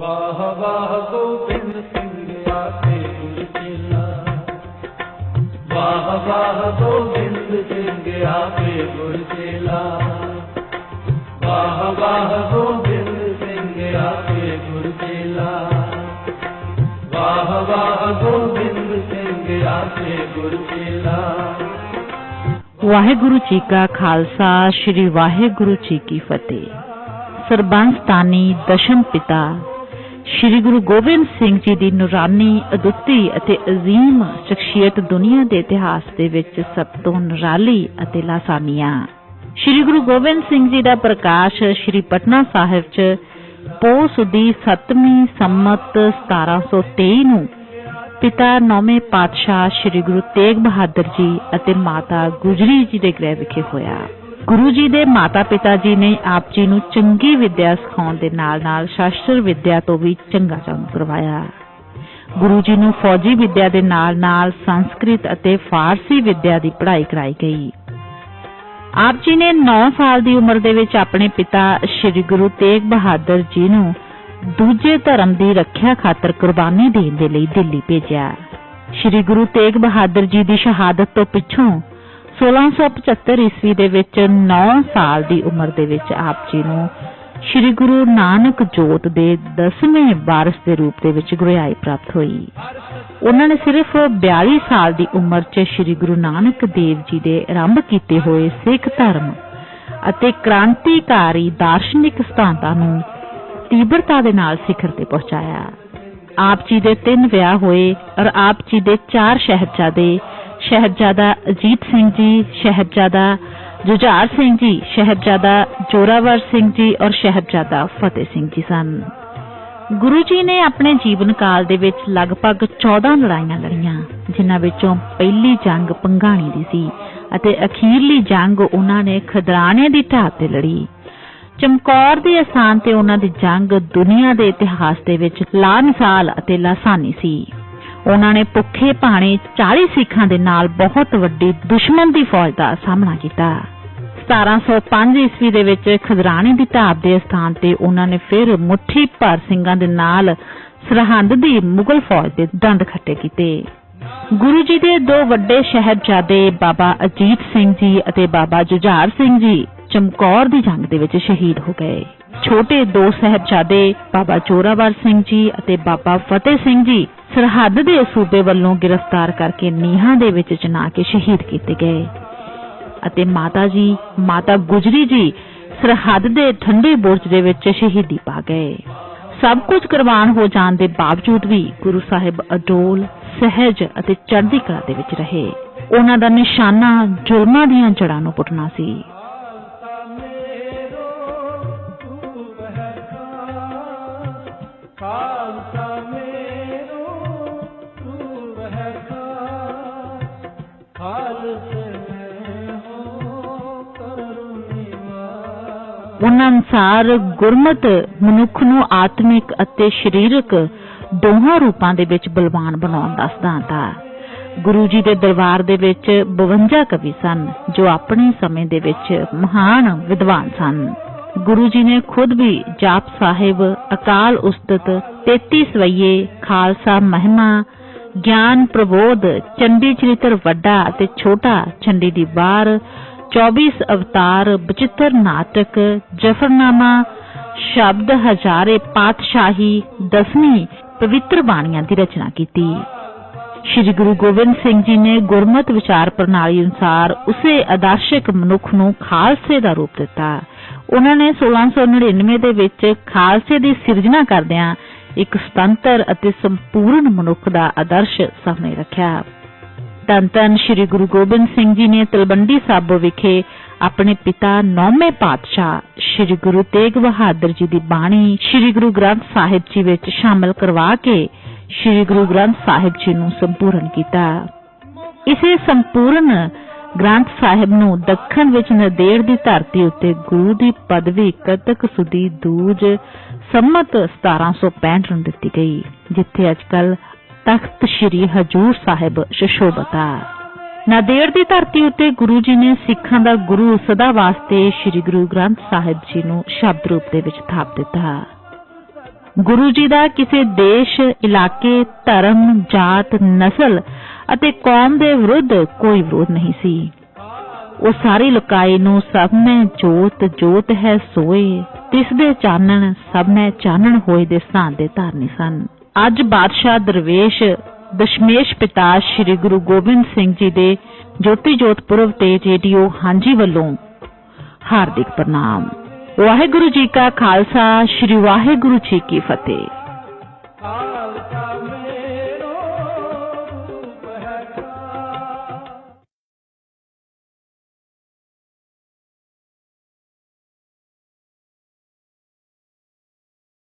ਵਾਹ ਵਾਹ, ਗੋਬਿੰਦ ਸਿੰਘ ਆਖੇ ਗੁਰ ਚੇਲਾ ਵਾਹ ਵਾਹ, ਗੋਬਿੰਦ ਸਿੰਘ ਆਖੇ ਗੁਰ ਚੇਲਾ। ਵਾਹ ਵਾਹ, ਗੋਬਿੰਦ ਸਿੰਘ ਆਖੇ ਗੁਰ ਚੇਲਾ। ਵਾਹ ਵਾਹ, ਗੋਬਿੰਦ ਸਿੰਘ ਆਖੇ ਗੁਰ ਚੇਲਾ। ਵਾਹਿਗੁਰੂ ਜੀ ਕਾ ਖਾਲਸਾ, ਸ੍ਰੀ ਵਾਹਿਗੁਰੂ ਜੀ ਕੀ ਫਤਿਹ। ਸਰਬੰਸਤਾਨੀ ਦਸ਼ਮ ਪਿਤਾ ਸ੍ਰੀ ਗੁਰੂ ਗੋਬਿੰਦ ਸਿੰਘ ਜੀ ਦੀ ਨੂਰਾਨੀ ਅਦੁੱਤੀ ਅਤੇ ਅਜ਼ੀਮ ਸ਼ਖਸੀਅਤ ਦੁਨੀਆ ਦੇ ਇਤਿਹਾਸ ਦੇ ਵਿੱਚ ਸਭ ਤੋਂ ਨਿਰਾਲੀ ਅਤੇ ਲਾਸਾਨੀਆਂ। ਸ੍ਰੀ ਗੁਰੂ ਗੋਬਿੰਦ ਸਿੰਘ ਜੀ ਦਾ ਪ੍ਰਕਾਸ਼ ਸ੍ਰੀ ਪਟਨਾ ਸਾਹਿਬ 'ਚ ਪੋਹ ਦੀ 7ਵੀਂ ਸੰਮਤ 1723 ਨੂੰ ਪਿਤਾ ਨੌਵੇਂ ਪਾਤਸ਼ਾਹ ਸ੍ਰੀ ਗੁਰੂ ਤੇਗ ਬਹਾਦਰ ਜੀ ਅਤੇ ਮਾਤਾ ਗੁਜਰੀ ਜੀ ਦੇ ਗ੍ਰਹਿ ਵਿਖੇ ਹੋਇਆ। ਗੁਰੂ ਜੀ ਦੇ ਮਾਤਾ-ਪਿਤਾ ਜੀ ਨੇ ਆਪ ਜੀ ਨੂੰ ਚੰਗੀ ਵਿੱਦਿਆ ਸਿਖਾਉਣ ਦੇ ਨਾਲ-ਨਾਲ ਸ਼ਾਸਤਰ ਵਿੱਦਿਆ ਤੋਂ ਵੀ ਚੰਗਾ ਜਾਣੂ ਕਰਵਾਇਆ। ਗੁਰੂ ਜੀ ਨੂੰ ਫੌਜੀ ਵਿੱਦਿਆ ਦੇ ਨਾਲ-ਨਾਲ ਸੰਸਕ੍ਰਿਤ ਅਤੇ ਫਾਰਸੀ ਵਿੱਦਿਆ ਦੀ ਪੜ੍ਹਾਈ ਕਰਾਈ ਗਈ। ਆਪ ਜੀ ਨੇ 9 ਸਾਲ ਦੀ ਉਮਰ ਦੇ ਵਿੱਚ ਆਪਣੇ ਪਿਤਾ ਸ੍ਰੀ ਗੁਰੂ ਤੇਗ ਬਹਾਦਰ ਜੀ ਨੂੰ ਦੂਜੇ ਧਰਮ ਦੀ ਰੱਖਿਆ ਖਾਤਰ ਕੁਰਬਾਨੀ ਦੇਣ ਦੇ ਲਈ ਦਿੱਲੀ ਭੇਜਿਆ। ਸ੍ਰੀ ਗੁਰੂ ਤੇਗ ਬਹਾਦਰ ਜੀ ਦੀ ਸ਼ਹਾਦਤ ਤੋਂ ਪਿੱਛੋਂ 1675 ਈਸਵੀ ਦੇ ਵਿੱਚ 9 ਸਾਲ ਦੀ ਉਮਰ ਦੇ ਵਿੱਚ ਆਪ ਜੀ ਨੂੰ ਸ੍ਰੀ ਗੁਰੂ ਨਾਨਕ ਜੋਤ ਦੇ 10ਵੇਂ ਵਾਰਿਸ ਦੇ ਰੂਪ ਦੇ ਵਿੱਚ ਗੁਰਿਆਈ ਪ੍ਰਾਪਤ ਹੋਈ। ਉਹਨਾਂ ਨੇ ਸਿਰਫ 42 ਸਾਲ ਦੀ ਉਮਰ 'ਚ ਸ੍ਰੀ ਗੁਰੂ ਨਾਨਕ ਦੇਵ ਜੀ ਦੇ ਆਰੰਭ ਕੀਤੇ ਹੋਏ ਸਿੱਖ ਧਰਮ ਅਤੇ ਕ੍ਰਾਂਤੀਕਾਰੀ ਦਾਰਸ਼ਨਿਕ ਸਿਧਾਂਤਾਂ ਨੂੰ ਤੀਬਰਤਾ ਦੇ ਨਾਲ ਸਿਖਰ ਤੇ ਪਹੁੰਚਾਇਆ। ਆਪ ਜੀ ਦੇ ਤਿੰਨ ਵਿਆਹ ਹੋਏ ਔਰ ਆਪ ਜੀ ਦੇ ਚਾਰ ਸਹਿਜਾਦੇ ਸ਼ਹਿਬਜ਼ਾਦਾ ਅਜੀਤ ਸਿੰਘ ਜੀ, ਸ਼ਹਿਬਜ਼ਾਦਾ ਜੁਝਾਰ ਸਿੰਘ ਜੀ, ਸ਼ਹਿਬਜ਼ਾਦਾ ਜੋਰਾਵਰ ਸਿੰਘ ਜੀ ਔਰ ਸ਼ਹਿਬਜ਼ਾਦਾ ਫਤਿਹ ਸਿੰਘ ਜੀ ਸਨ। ਗੁਰੂ ਜੀ ਨੇ ਆਪਣੇ ਜੀਵਨ ਕਾਲ ਦੇ ਵਿੱਚ ਲਗਭਗ 14 ਲੜਾਈਆਂ ਲੜੀਆਂ, ਜਿਨ੍ਹਾਂ ਵਿੱਚੋਂ ਪਹਿਲੀ ਜੰਗ ਪੰਗਾਣੀ ਦੀ ਸੀ ਅਤੇ ਅਖੀਰਲੀ ਜੰਗ ਉਹਨਾਂ ਨੇ ਖਦਰਾਣੇ ਦੀ ਢਾਬ ਤੇ ਲੜੀ। ਚਮਕੌਰ ਦੇ ਅਸਾਨ ਤੇ ਉਹਨਾਂ ਦੀ ਜੰਗ ਦੁਨੀਆ ਦੇ ਇਤਿਹਾਸ ਦੇ ਵਿੱਚ ਲਾਮਿਸਾਲ ਅਤੇ ਲਾਸਾਨੀ ਸੀ। ਉਹਨਾਂ ਨੇ ਭੁੱਖੇ ਭਾਣੇ 40 ਸਿੱਖਾਂ ਦੇ ਨਾਲ ਬਹੁਤ ਵੱਡੀ ਦੁਸ਼ਮਣ ਦੀ ਫੌਜ ਦਾ ਸਾਹਮਣਾ ਕੀਤਾ। 1705 ਈਸਵੀ ਦੇ ਵਿੱਚ ਖਦਰਾਣੇ ਦੀ ਢਾਬ ਦੇ ਸਥਾਨ ਤੇ ਉਹਨਾਂ ਨੇ ਫਿਰ ਮੁੱਠੀ ਭਰ ਸਿੰਘਾਂ ਦੇ ਨਾਲ ਸਰਹੰਦ ਦੀ ਮੁਗਲ ਫੌਜ ਦੇ ਦੰਦ ਖੱਟੇ ਕੀਤੇ। ਗੁਰੂ ਜੀ ਦੇ ਦੋ ਵੱਡੇ ਸ਼ਹਿਬਜ਼ਾਦੇ ਬਾਬਾ ਅਜੀਤ ਸਿੰਘ ਜੀ ਅਤੇ ਬਾਬਾ ਜੁਝਾਰ ਸਿੰਘ ਜੀ ਚਮਕੌਰ ਦੀ ਜੰਗ ਦੇ ਵਿੱਚ ਸ਼ਹੀਦ ਹੋ ਗਏ। ਛੋਟੇ ਦੋ ਸਹਿਬਜ਼ਾਦੇ ਬਾਬਾ ਜੋਰਾਵਰ ਸਿੰਘ ਜੀ ਅਤੇ ਬਾਬਾ ਫਤਿਹ ਸਿੰਘ ਜੀ ਸਰਹੱਦ ਦੇ ਸੂਬੇ ਵੱਲੋਂ ਗ੍ਰਿਫਤਾਰ ਕਰਕੇ ਨੀਹਾਂ ਦੇ ਵਿੱਚ ਚਨਾ ਕੇ ਸ਼ਹੀਦ ਕੀਤੇ ਗਏ। ਅਤੇ ਮਾਤਾ ਜੀ, ਮਾਤਾ ਗੁਜਰੀ ਜੀ ਸਰਹੱਦ ਦੇ ਠੰਡੇ ਬੁਰਜ ਦੇ ਵਿੱਚ ਸ਼ਹੀਦੀ ਪਾ ਗਏ। ਸਭ ਕੁਝ ਕੁਰਬਾਨ ਹੋ ਜਾਣ ਦੇ ਬਾਵਜੂਦ ਵੀ ਗੁਰੂ ਸਾਹਿਬ ਅਡੋਲ, ਸਹਿਜ ਅਤੇ ਚੜ੍ਹਦੀ ਕਲਾ ਦੇ ਵਿੱਚ ਰਹੇ। ਉਹਨਾਂ ਦਾ ਨਿਸ਼ਾਨਾ ਜ਼ੁਲਮਾਂ ਦੀਆਂ ਜੜਾਂ ਨੂੰ ਪੁੱਟਣਾ ਸੀ। ਖਾਲਸਾ ਉਹਨਾਂ ਅਨੁਸਾਰ ਗੁਰਮਤ ਮਨੁੱਖ ਨੂੰ ਆਤਮਿਕ ਅਤੇ ਸਰੀਰਕ ਦੋਹਾਂ ਰੂਪਾਂ ਦੇ ਵਿੱਚ ਬਲਵਾਨ ਬਣਾਉਣ ਦਾ ਸਿਧਾਂਤ ਹੈ ਗੁਰੂ ਜੀ ਦੇ ਦਰਬਾਰ ਦੇ ਵਿੱਚ 52 ਕਵੀ ਸਨ, ਜੋ ਆਪਣੇ ਸਮੇਂ ਦੇ ਵਿੱਚ ਮਹਾਨ ਵਿਦਵਾਨ ਸਨ। ਗੁਰੂ ਜੀ ਨੇ ਖੁਦ ਵੀ ਜਾਪ ਸਾਹਿਬ, ਅਕਾਲ ਉਸਤਤ 33 ਸਵਈਏ, ਖਾਲਸਾ ਮਹਿਮਾ, ਗਿਆਨ ਪ੍ਰਬੋਧ, ਚੰਡੀ ਚਰਿਤਰ ਵੱਡਾ ਅਤੇ ਛੋਟਾ ਚੰਡੀ ਦੀ ਵਾਰ 24 ਅਵਤਾਰ ਬਚਿੱਤਰ ਨਾਟਕ ਜਫਰਨਾਮਾ ਸ਼ਬਦ ਹਜ਼ਾਰੇ ਪਾਤਸ਼ਾਹੀ ਦਸਵੀਂ ਪਵਿੱਤਰ ਬਾਣੀਆਂ ਦੀ ਰਚਨਾ ਕੀਤੀ ਸ਼੍ਰੀ ਗੁਰੂ ਗੋਬਿੰਦ ਸਿੰਘ ਜੀ ਨੇ ਗੁਰਮਤ ਵਿਚਾਰ ਪ੍ਰਣਾਲੀ ਅਨੁਸਾਰ ਉਸੇ ਆਦਰਸ਼ਕ ਮਨੁੱਖ ਨੂੰ ਖਾਲਸੇ ਦਾ ਰੂਪ ਦਿੱਤਾ ਉਹਨਾਂ ਨੇ 1699 ਦੇ ਵਿੱਚ ਖਾਲਸੇ ਦੀ ਸਿਰਜਣਾ ਕਰਦਿਆਂ ਇੱਕ ਸੁਤੰਤਰ ਅਤੇ ਸੰਪੂਰਨ ਮਨੁੱਖ ਦਾ ਆਦਰਸ਼ ਸਾਹਮਣੇ ਰੱਖਿਆ ਧੰਨ ਧੰਨ ਸ਼੍ਰੀ ਗੁਰੂ ਗੋਬਿੰਦ ਸਿੰਘ ਜੀ ਨੇ ਤਲਵੰਡੀ ਸਾਬੋ ਵਿਖੇ ਆਪਣੇ ਪਿਤਾ ਨੌਵੇਂ ਪਾਤਸ਼ਾਹ ਸ਼੍ਰੀ ਗੁਰੂ ਤੇਗ ਬਹਾਦਰ ਜੀ ਦੀ ਬਾਣੀ ਸ਼੍ਰੀ ਗੁਰੂ ਗ੍ਰੰਥ ਸਾਹਿਬ ਜੀ ਵਿੱਚ ਸ਼ਾਮਲ ਕਰਵਾ ਕੇ ਸ਼੍ਰੀ ਗੁਰੂ ਗ੍ਰੰਥ ਸਾਹਿਬ ਜੀ ਨੂੰ ਸੰਪੂਰਨ ਕੀਤਾ। ਇਸੇ ਸੰਪੂਰਨ ਗ੍ਰੰਥ ਸਾਹਿਬ ਨੂੰ ਦੱਖਣ ਵਿੱਚ ਨਦੇੜ ਦੀ ਧਰਤੀ ਉੱਤੇ ਗੁਰੂ ਦੀ ਪਦਵੀ ਕਤਕ ਸੁਦੀ ਦੂਜ ਸੰਮਤ 1765 ਨੂੰ ਦਿੱਤੀ ਗਈ, ਜਿੱਥੇ ਅੱਜਕੱਲ ਤਖਤ ਸ੍ਰੀ ਹਜੂਰ ਸਾਹਿਬ ਸ਼ਸ਼ੋਭਤ। ਨਾਦੇੜ ਦੀ ਧਰਤੀ ਉੱਤੇ ਗੁਰੂ ਜੀ ਨੇ ਸਿੱਖਾਂ ਦਾ ਗੁਰੂ ਸਦਾ ਵਾਸਤੇ ਸ੍ਰੀ ਗੁਰੂ ਗ੍ਰੰਥ ਸਾਹਿਬ ਜੀ ਨੂੰ ਸ਼ਬਦ ਰੂਪ ਦੇ ਵਿੱਚ ਥਾਪ ਦਿੱਤਾ। ਗੁਰੂ ਜੀ ਦਾ ਕਿਸੇ ਦੇਸ਼, ਇਲਾਕੇ, ਧਰਮ, ਜਾਤ, ਨਸਲ ਅਤੇ ਕੌਮ ਦੇ ਵਿਰੁੱਧ ਕੋਈ ਵਿਰੋਧ ਨਹੀਂ ਸੀ। ਉਹ ਸਾਰੀ ਲੁਕਾਈ ਨੂੰ ਸਭ ਮੈਂ ਜੋਤ ਜੋਤ ਹੈ ਸੋਏ, ਤਿਸ ਦੇ ਚਾਨਣ ਸਭ ਮੈਂ ਚਾਨਣ ਹੋਏ ਦੇ ਸਾਂ ਦੇ ਧਾਰਨੀ ਸਨ। ਅੱਜ ਬਾਦਸ਼ਾਹ ਦਰਵੇਸ਼, ਦਸ਼ਮੇਸ਼ ਪਿਤਾ ਸ੍ਰੀ ਗੁਰੂ ਗੋਬਿੰਦ ਸਿੰਘ ਜੀ ਦੇ ਜੋਤੀ ਜੋਤ ਪੁਰਬ ਤੇ ਜੇਡੀਓ ਹਾਂਜੀ ਵੱਲੋਂ ਹਾਰਦਿਕ ਪ੍ਰਣਾਮ। ਵਾਹਿਗੁਰੂ ਜੀ ਕਾ ਖਾਲਸਾ, ਸ੍ਰੀ ਵਾਹਿਗੁਰੂ ਜੀ ਕੀ ਫਤਿਹ।